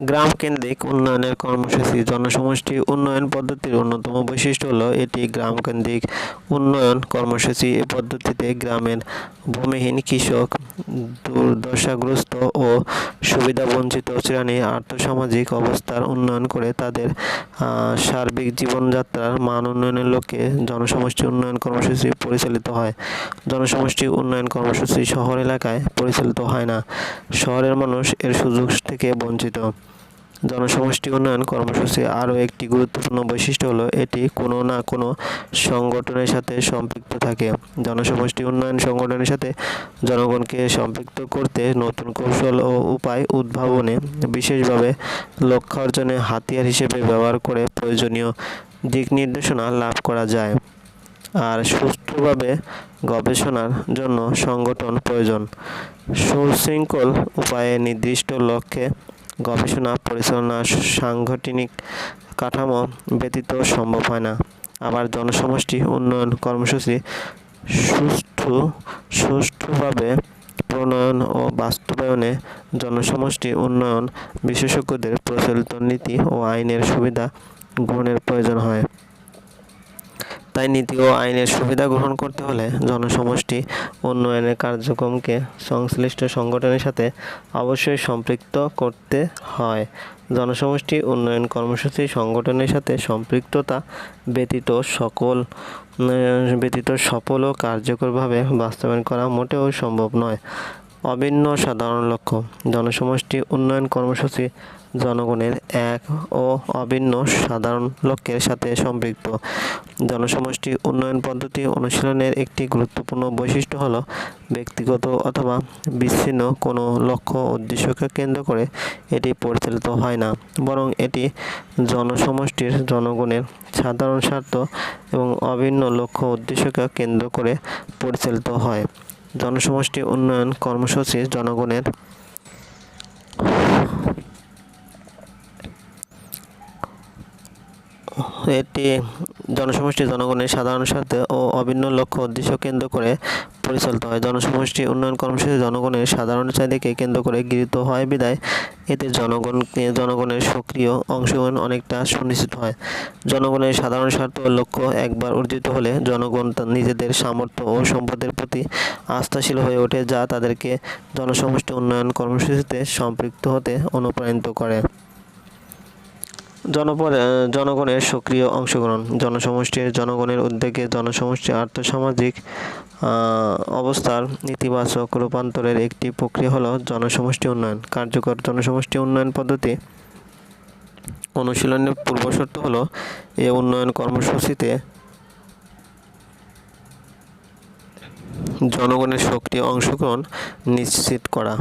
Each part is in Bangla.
গ্রাম কেন্দ্রিক উন্নয়নের কর্মসূচি, জনসমষ্টি উন্নয়ন পদ্ধতির অন্যতম বৈশিষ্ট্য হল এটি গ্রাম কেন্দ্রিক উন্নয়ন কর্মসূচি। এ পদ্ধতিতে গ্রামের ভূমিহীন কৃষক, দুর্দশাগ্রস্ত ও সুবিধাবঞ্চিত শ্রেণির আর্থসামাজিক অবস্থার উন্নয়ন করে তাদের সার্বিক জীবনযাত্রার মান উন্নয়নের লক্ষ্যে জনসমষ্টি উন্নয়ন কর্মসূচি পরিচালিত হয়। জনসমষ্টি উন্নয়ন কর্মসূচি শহর এলাকায় পরিচালিত হয় না। শহরের মানুষ এর সুযোগ থেকে বঞ্চিত। জনসমষ্টি উন্নয়ন কর্মসূচি আরও একটি গুরুত্বপূর্ণ বৈশিষ্ট্য হলো এটি কোনো না কোনো সংগঠনের সাথে সম্পৃক্ত থাকে। জনসমষ্টি উন্নয়ন সংগঠনের সাথে জনগণকে সম্পৃক্ত করতে নতুন কৌশল ও উপায় উদ্ভাবনে বিশেষভাবে লক্ষ্য অর্জনে হাতিয়ার হিসেবে ব্যবহার করে প্রয়োজনীয় দিক নির্দেশনা লাভ করা যায়। আর সুষ্ঠুভাবে গবেষণার জন্য সংগঠন প্রয়োজন। সুশৃঙ্খল উপায়ে নির্দিষ্ট লক্ষ্যে গবেষণা, পরিচালনা, সাংগঠনিক কাঠামো ব্যতীত সম্ভব হয় না। আবার জনসমষ্টি উন্নয়ন কর্মসূচি সুষ্ঠু, সুষ্ঠুভাবে প্রণয়ন ও বাস্তবায়নে জনসমষ্টি উন্নয়ন বিশেষজ্ঞদের প্রচলিত নীতি ও আইনের সুবিধা গ্রহণের প্রয়োজন হয়। তাই নীতি ও আইনের সুবিধা গ্রহণ করতে হলে জনসমষ্টি উন্নয়নের কার্যক্রমকে সংশ্লিষ্ট সংগঠনের সাথে অবশ্যই সম্পৃক্ত করতে হয়। জনসমষ্টি উন্নয়ন কর্মসূচি সংগঠনের সাথে সম্পৃক্ততা ব্যতীত সকল ব্যতীত সফল ও কার্যকরভাবে বাস্তবায়ন করা মোটেও সম্ভব নয়। অভিন্ন সাধারণ লক্ষ্য, জনসমষ্টি উন্নয়ন কর্মসূচি জনগণের এক ও অভিন্ন সাধারণ লক্ষ্যের সাথে সম্পৃক্ত। জনসমষ্টি উন্নয়ন পদ্ধতি অনুশীলনের একটি গুরুত্বপূর্ণ বৈশিষ্ট্য হল ব্যক্তিগত অথবা বিচ্ছিন্ন কোনো লক্ষ্য উদ্দেশ্যকে কেন্দ্র করে এটি পরিচালিত হয় না, বরং এটি জনসমষ্টির জনগণের সাধারণ স্বার্থ এবং অভিন্ন লক্ষ্য উদ্দেশ্যকে কেন্দ্র করে পরিচালিত হয়। জনসমষ্টি উন্নয়ন কর্মসূচি জনগণের এটি জনসমষ্টি জনগণের সাধারণ স্বার্থে ও অভিন্ন লক্ষ্য উদ্দেশ্য কেন্দ্র করে পরিচালিত হয়। জনসমষ্টি উন্নয়ন কর্মসূচি জনগণের সাধারণ চাহিদাকে কেন্দ্র করে গৃহীত হয় বিদায় এতে জনগণকে জনগণের সক্রিয় অংশগ্রহণ অনেকটা সুনিশ্চিত হয়। জনগণের সাধারণ স্বার্থ ও লক্ষ্য একবার অর্জিত হলে জনগণ নিজেদের সামর্থ্য ও সম্পদের প্রতি আস্থাশীল হয়ে ওঠে, যা তাদেরকে জনসমষ্টি উন্নয়ন কর্মসূচিতে সম্পৃক্ত হতে অনুপ্রাণিত করে। জনপদ জনগণের সক্রিয় অংশগ্রহণ। জনসমষ্টির, জনগণের উদ্যোগে জনসমষ্টির আর্থসামাজিক অবস্থার ইতিবাচক রূপান্তরের একটি প্রক্রিয়া হলো জনসমষ্টি উন্নয়ন। কার্যকর জনসমষ্টি উন্নয়ন পদ্ধতি অনুশীলনের পূর্বশর্ত হল এ উন্নয়ন কর্মসূচিতে জনগণের সক্রিয় অংশগ্রহণ নিশ্চিত করা।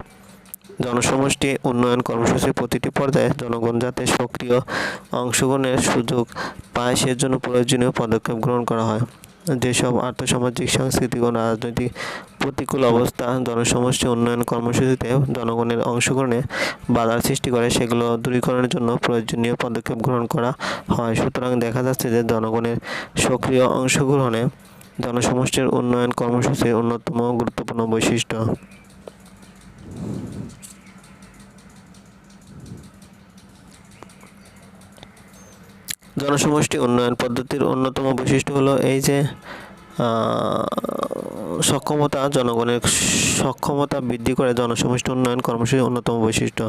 জনসমষ্টি উন্নয়ন কর্মসূচির প্রতিটি পর্যায়ে জনগণ যাতে সক্রিয় অংশগ্রহণের সুযোগ পায়, সেজন্য প্রয়োজনীয় পদক্ষেপ গ্রহণ করা হয়। যেসব আর্থসামাজিক, সাংস্কৃতিক ও রাজনৈতিক প্রতিকূল অবস্থা জনসমষ্টি উন্নয়ন কর্মসূচিতে জনগণের অংশগ্রহণে বাধার সৃষ্টি করে, সেগুলো দূরীকরণের জন্য প্রয়োজনীয় পদক্ষেপ গ্রহণ করা হয়। সুতরাং দেখা যাচ্ছে যে জনগণের সক্রিয় অংশগ্রহণে জনসমষ্টির উন্নয়ন কর্মসূচির অন্যতম গুরুত্বপূর্ণ বৈশিষ্ট্য। জনসমষ্টি উন্নয়ন পদ্ধতির অন্যতম বৈশিষ্ট্য হলো এই যে সক্ষমতা জনগণের সক্ষমতা বৃদ্ধি করে জনসমষ্টি উন্নয়ন কর্মসূচির অন্যতম বৈশিষ্ট্য।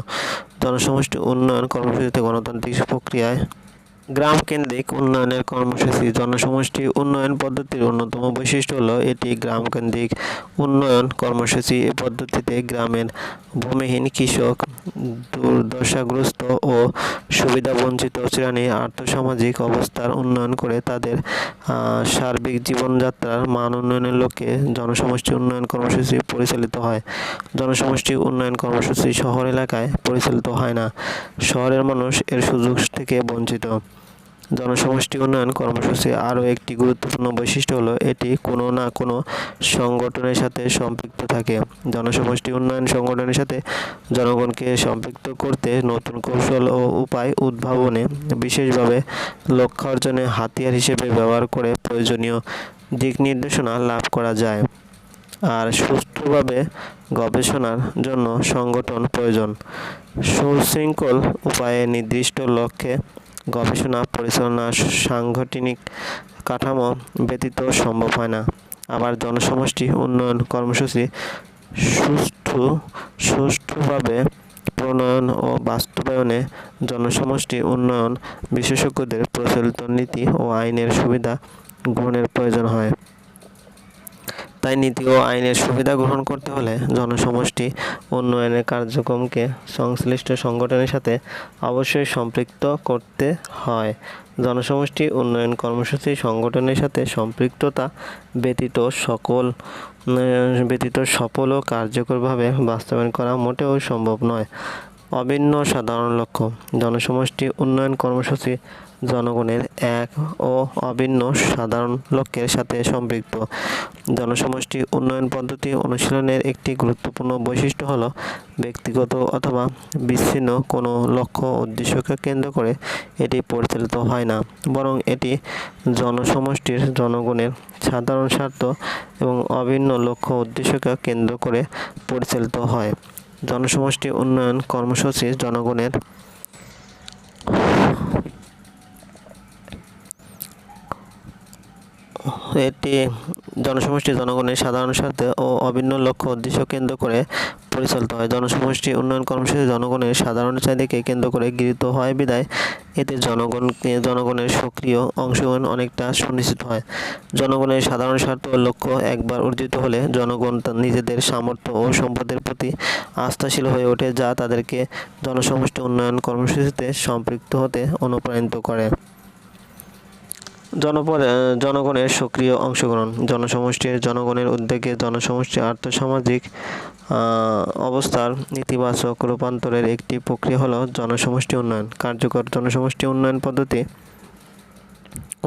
জনসমষ্টি উন্নয়ন কর্মসূচিতে গণতান্ত্রিক প্রক্রিয়ায় গ্রাম কেন্দ্রিক উন্নয়নের কর্মসূচি। জনসমষ্টি উন্নয়ন পদ্ধতির অন্যতম বৈশিষ্ট্য হলো এটি গ্রাম কেন্দ্রিক উন্নয়ন কর্মসূচি। এ পদ্ধতিতে গ্রামের ভূমিহীন কৃষক, দুর্দশাগ্রস্ত ও সুবিধাবঞ্চিত শ্রেণির আর্থসামাজিক অবস্থার উন্নয়ন করে তাদের সার্বিক জীবনযাত্রার মান উন্নয়নের লক্ষ্যে জনসমষ্টি উন্নয়ন কর্মসূচি পরিচালিত হয়। জনসমষ্টি উন্নয়ন কর্মসূচি শহর এলাকায় পরিচালিত হয় না। শহরের মানুষ এর সুযোগ থেকে বঞ্চিত। জনসমষ্টি উন্নয়ন কর্মসূচি আরও একটি গুরুত্বপূর্ণ বৈশিষ্ট্য হলো এটি কোনো না কোনো সংগঠনের সাথে সম্পৃক্ত থাকে। জনসমষ্টি উন্নয়ন সংগঠনের সাথে জনগণকে সম্পৃক্ত করতে নতুন কৌশল ও উপায় উদ্ভাবনে বিশেষভাবে লক্ষ্য অর্জনে হাতিয়ার হিসেবে ব্যবহার করে প্রয়োজনীয় দিক নির্দেশনা লাভ করা যায়। আর সুষ্ঠুভাবে গবেষণার জন্য সংগঠন প্রয়োজন। সুশৃঙ্খল উপায়ে নির্দিষ্ট লক্ষ্যে গবেষণা, পরিচালনা, সাংগঠনিক কাঠামো ব্যতীত সম্ভব হয় না। আবার জনসমষ্টি উন্নয়ন কর্মসূচি সুষ্ঠু, সুষ্ঠুভাবে প্রণয়ন ও বাস্তবায়নে জনসমষ্টি উন্নয়ন বিশেষজ্ঞদের প্রচলিত নীতি ও আইনের সুবিধা গ্রহণের প্রয়োজন হয়। তাই নীতি ও আইনের সুবিধা গ্রহণ করতে হলে জনসমষ্টি উন্নয়নের কার্যক্রমকে সংশ্লিষ্ট সংগঠনের সাথে অবশ্যই সম্পৃক্ত করতে হয়। জনসমষ্টি উন্নয়ন কর্মসূচি সংগঠনের সাথে সম্পৃক্ততা ব্যতীত সকল ব্যতীত সফল ও কার্যকরভাবে বাস্তবায়ন করা মোটেও সম্ভব নয়। অভিন্ন সাধারণ লক্ষ্য, জনসমষ্টি উন্নয়ন কর্মসূচি জনগণের এক ও অভিন্ন সাধারণ লক্ষ্যের সাথে সম্পৃক্ত। জনসমষ্টি উন্নয়ন পদ্ধতি অনুশীলনের একটি গুরুত্বপূর্ণ বৈশিষ্ট্য হল ব্যক্তিগত অথবা বিচ্ছিন্ন কোনো লক্ষ্য উদ্দেশ্যকে কেন্দ্র করে এটি পরিচালিত হয় না, বরং এটি জনসমষ্টির জনগণের সাধারণ স্বার্থ এবং অভিন্ন লক্ষ্য উদ্দেশ্যকে কেন্দ্র করে পরিচালিত হয়। জনসমষ্টি উন্নয়ন কর্মসূচি জনগণের এটি জনসমষ্টি জনগণের সাধারণ স্বার্থে ও অভিন্ন লক্ষ্য উদ্দেশ্য কেন্দ্র করে পরিচালিত হয়। জনসমষ্টি উন্নয়ন কর্মসূচি জনগণের সাধারণ চাহিদাকে কেন্দ্র করে গৃহীত হয় বিদায় এতে জনগণকে জনগণের সক্রিয় অংশগ্রহণ অনেকটা সুনিশ্চিত হয়। জনগণের সাধারণ স্বার্থ ও লক্ষ্য একবার অর্জিত হলে জনগণ নিজেদের সামর্থ্য ও সম্পদের প্রতি আস্থাশীল হয়ে ওঠে, যা তাদেরকে জনসমষ্টি উন্নয়ন কর্মসূচিতে সম্পৃক্ত হতে অনুপ্রাণিত করে। জনপদ জনগণের সক্রিয় অংশগ্রহণ। জনসমষ্টির জনগণের উদ্যোগে জনসমষ্টির আর্থসামাজিক অবস্থার নেতিবাচক রূপান্তরের একটি প্রক্রিয়া হলো জনসমষ্টি উন্নয়ন। কার্যকর জনসমষ্টি উন্নয়ন পদ্ধতি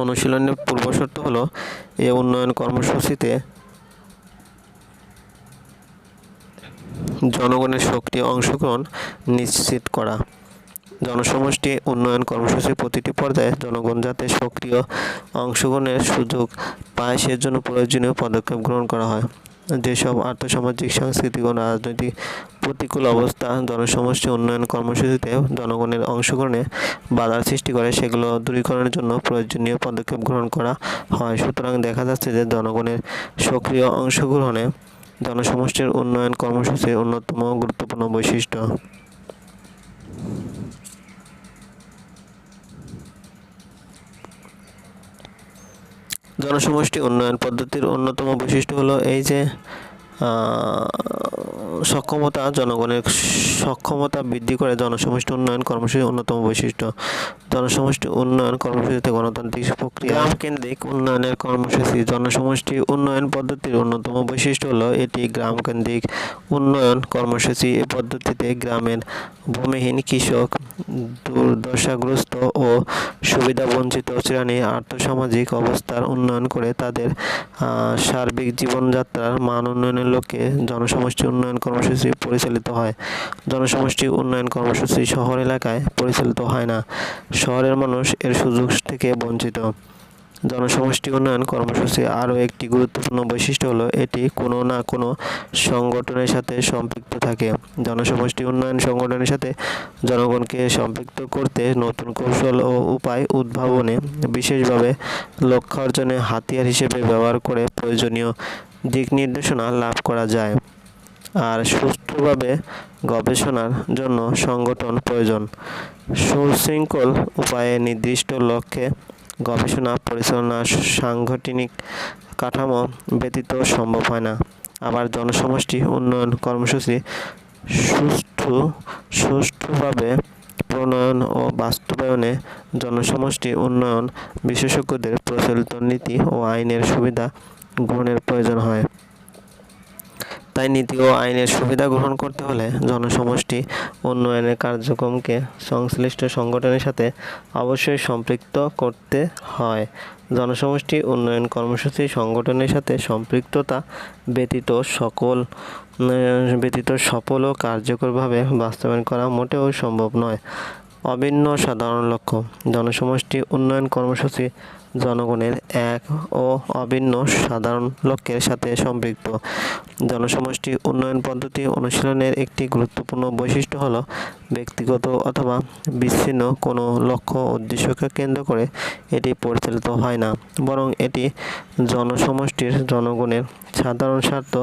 অনুশীলনের পূর্বশর্ত হলো এ উন্নয়ন কর্মসূচিতে জনগণের সক্রিয় অংশগ্রহণ নিশ্চিত করা। জনসমষ্টি, উন্নয়ন কর্মসূচির প্রতিটি পর্যায়ে জনগণ যাতে সক্রিয় অংশগ্রহণের সুযোগ পায়, সেজন্য প্রয়োজনীয় পদক্ষেপ গ্রহণ করা হয়। যেসব আর্থসামাজিক, সাংস্কৃতিক ও রাজনৈতিক প্রতিকূল অবস্থা জনসমষ্টি, উন্নয়ন কর্মসূচিতে জনগণের অংশগ্রহণে বাধার সৃষ্টি করে, সেগুলো দূরীকরণের জন্য প্রয়োজনীয় পদক্ষেপ গ্রহণ করা হয়। সুতরাং দেখা যাচ্ছে যে জনগণের সক্রিয় অংশগ্রহণে জনসমষ্টির উন্নয়ন কর্মসূচির অন্যতম গুরুত্বপূর্ণ বৈশিষ্ট্য। জনসমষ্টি উন্নয়ন পদ্ধতির অন্যতম বৈশিষ্ট্য হলো এই যে সক্ষমতা জনগণের সক্ষমতা বৃদ্ধি করে জনসমষ্টি উন্নয়ন কর্মসূচির অন্যতম বৈশিষ্ট্য। জনসমষ্টি উন্নয়ন কর্মসূচিতে গণতান্ত্রিক প্রক্রিয়া কেন্দ্রিক উন্নয়নের কর্মসূচি। জনসমষ্টি উন্নয়ন পদ্ধতির অন্যতম বৈশিষ্ট্য হলো এটি গ্রাম কেন্দ্রিক উন্নয়ন কর্মসূচি। এই পদ্ধতিতে গ্রামের ভূমিহীন কৃষক, দুর্দশাগ্রস্ত ও সুবিধাবঞ্চিত শ্রেণির আর্থসামাজিক অবস্থার উন্নয়ন করে তাদের সার্বিক জীবনযাত্রার মান উন্নয়নের লক্ষ্যে জনসমষ্টি উন্নয়ন কর্মসূচি পরিচালিত হয়। জনসমষ্টি উন্নয়ন কর্মসূচি শহর এলাকায় পরিচালিত হয় না। শহরের মানুষ এর সুযোগ থেকে বঞ্চিত। জনসমষ্টি উন্নয়ন কর্মসূচি আরও একটি গুরুত্বপূর্ণ বৈশিষ্ট্য হলো এটি কোনো না কোনো সংগঠনের সাথে সম্পৃক্ত থাকে। জনসমষ্টি উন্নয়ন সংগঠনের সাথে জনগণকে সম্পৃক্ত করতে নতুন কৌশল ও উপায় উদ্ভাবনে বিশেষভাবে লক্ষ্য অর্জনে হাতিয়ার হিসেবে ব্যবহার করে প্রয়োজনীয়। দিক নির্দেশনা লাভ করা যায় আর সুষ্ঠুভাবে গবেষণার জন্য সংগঠন প্রয়োজন। সুশৃঙ্খল উপায়ে নির্দিষ্ট লক্ষ্যে গবেষণা, পরিচালনা, সাংগঠনিক কাঠামো ব্যতীত সম্ভব হয় না। আবার জনসমষ্টি উন্নয়ন কর্মসূচি সুষ্ঠু, সুষ্ঠুভাবে প্রণয়ন ও বাস্তবায়নে জনসমষ্টি উন্নয়ন বিশেষজ্ঞদের প্রচলিত নীতি ও আইনের সুবিধা গ্রহণের প্রয়োজন হয়। তাই নীতি ও আইনের সুবিধা গ্রহণ করতে হলে জনসমষ্টি উন্নয়নের কার্যক্রমকে সংশ্লিষ্ট সংগঠনের সাথে অবশ্যই সম্পৃক্ত করতে হয়। জনসমষ্টি উন্নয়ন কর্মসূচি সংগঠনের সাথে সম্পৃক্ততা ব্যতীত সকল, ব্যতীত সফল ও কার্যকরভাবে বাস্তবায়ন করা মোটেও সম্ভব নয়। অভিন্ন সাধারণ লক্ষ্য। জনসমষ্টি উন্নয়ন কর্মসূচি জনগণের এক ও অভিন্ন সাধারণ লক্ষ্যের সাথে সম্পৃক্ত। জনসমষ্টি উন্নয়ন পদ্ধতি অনুশীলনের একটি গুরুত্বপূর্ণ বৈশিষ্ট্য হল ব্যক্তিগত অথবা বিচ্ছিন্ন কোনো লক্ষ্য উদ্দেশ্যকে কেন্দ্র করে এটি পরিচালিত হয় না, বরং এটি জনসমষ্টির জনগণের সাধারণ স্বার্থ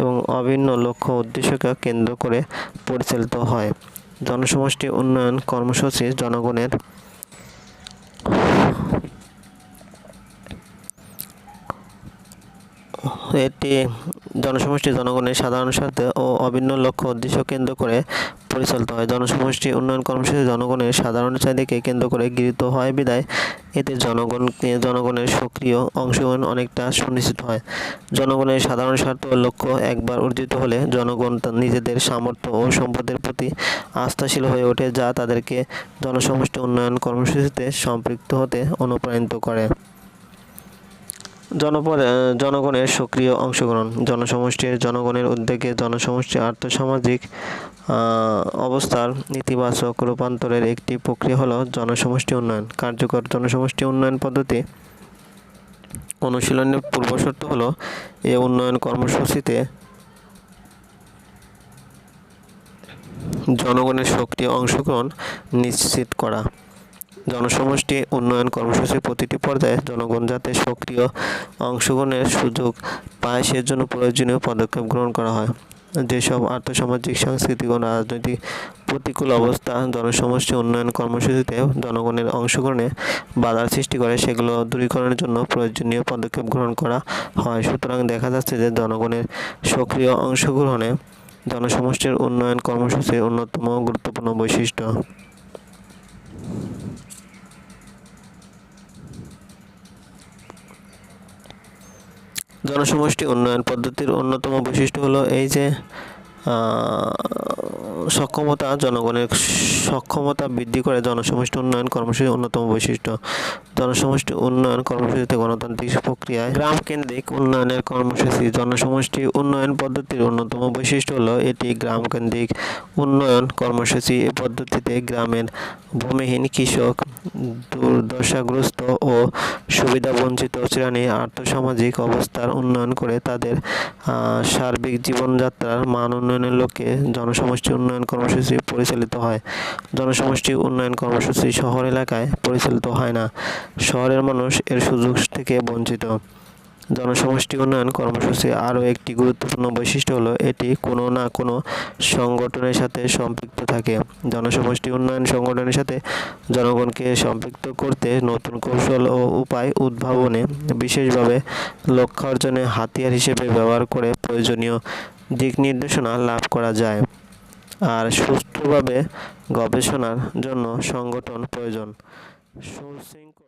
এবং অভিন্ন লক্ষ্য উদ্দেশ্যকে কেন্দ্র করে পরিচালিত হয়। জনসমষ্টি উন্নয়ন কর্মসূচি জনগণের এটি জনসমষ্টি জনগণের সাধারণ স্বার্থে ও অভিন্ন লক্ষ্য উদ্দেশ্য কেন্দ্র করে পরিচালিত হয়। জনসমষ্টি উন্নয়ন কর্মসূচি জনগণের সাধারণ চাহিদাকে কেন্দ্র করে গৃহীত হয় বিদায়। এতে জনগণকে জনগণের সক্রিয় অংশগ্রহণ অনেকটা সুনিশ্চিত হয়। জনগণের সাধারণ স্বার্থ ও লক্ষ্য একবার অর্জিত হলে জনগণ নিজেদের সামর্থ্য ও সম্পদের প্রতি আস্থাশীল হয়ে ওঠে, যা তাদেরকে জনসমষ্টি উন্নয়ন কর্মসূচিতে সম্পৃক্ত হতে অনুপ্রাণিত করে। জনপদ জনগণের সক্রিয় অংশগ্রহণ। জনসমষ্টির জনগণের উদ্যোগে জনসমষ্টির আর্থসামাজিক অবস্থার ইতিবাচক রূপান্তরের একটি প্রক্রিয়া হলো জনসমষ্টি উন্নয়ন। কার্যকর জনসমষ্টি উন্নয়ন পদ্ধতি অনুশীলনের পূর্বশর্ত হলো এ উন্নয়ন কর্মসূচিতে জনগণের সক্রিয় অংশগ্রহণ নিশ্চিত করা। জনসমষ্টি উন্নয়ন কর্মসূচির প্রতিটি পর্যায়ে জনগণ যাতে সক্রিয় অংশগ্রহণের সুযোগ পায়, সেজন্য প্রয়োজনীয় পদক্ষেপ গ্রহণ করা হয়। যেসব আর্থসামাজিক, সাংস্কৃতিক ও রাজনৈতিক প্রতিকূল অবস্থা জনসমষ্টি উন্নয়ন কর্মসূচিতে জনগণের অংশগ্রহণে বাধার সৃষ্টি করে, সেগুলো দূরীকরণের জন্য প্রয়োজনীয় পদক্ষেপ গ্রহণ করা হয়। সুতরাং দেখা যাচ্ছে যে জনগণের সক্রিয় অংশগ্রহণে জনসমষ্টির উন্নয়ন কর্মসূচির অন্যতম গুরুত্বপূর্ণ বৈশিষ্ট্য। জনসমষ্টি উন্নয়ন পদ্ধতির অন্যতম বৈশিষ্ট্য হলো এই যে সক্ষমতা জনগণের সক্ষমতা বৃদ্ধি করে জনসমষ্টি উন্নয়ন কর্মসূচির অন্যতম বৈশিষ্ট্য। জনসমষ্টি উন্নয়ন কর্মসূচিতে গণতান্ত্রিক প্রক্রিয়ায় গ্রাম কেন্দ্রিক উন্নয়নের কর্মসূচি। জনসমষ্টি উন্নয়ন পদ্ধতির অন্যতম বৈশিষ্ট্য হলো এটি গ্রাম কেন্দ্রিক উন্নয়ন কর্মসূচি। এই পদ্ধতিতে গ্রামের ভূমিহীন কৃষক, দুর্দশাগ্রস্ত ও সুবিধাবঞ্চিত শ্রেণির আর্থসামাজিক অবস্থার উন্নয়ন করে তাদের সার্বিক জীবনযাত্রার মান উন্নয়নের লক্ষ্যে জনসমষ্টি উন্নয়ন কর্মসূচি পরিচালিত হয়। জনসমষ্টি উন্নয়ন কর্মসূচি শহর এলাকায় পরিচালিত হয় না। শহরের মানুষ এর সুযোগ থেকে বঞ্চিত। জনসমষ্টি উন্নয়ন কর্মসূচি আরও একটি গুরুত্বপূর্ণ বৈশিষ্ট্য হলো এটি কোনো না কোনো সংগঠনের সাথে সম্পৃক্ত থাকে। জনসমষ্টি উন্নয়ন সংগঠনের সাথে জনগণকে সম্পৃক্ত করতে নতুন কৌশল ও উপায় উদ্ভাবনে বিশেষভাবে লক্ষ্য অর্জনে হাতিয়ার হিসেবে ব্যবহার করে প্রয়োজনীয়। দিক নির্দেশনা লাভ করা যায় আর সুষ্ঠুভাবে গবেষণার জন্য সংগঠন প্রয়োজন। সুশৃঙ্খল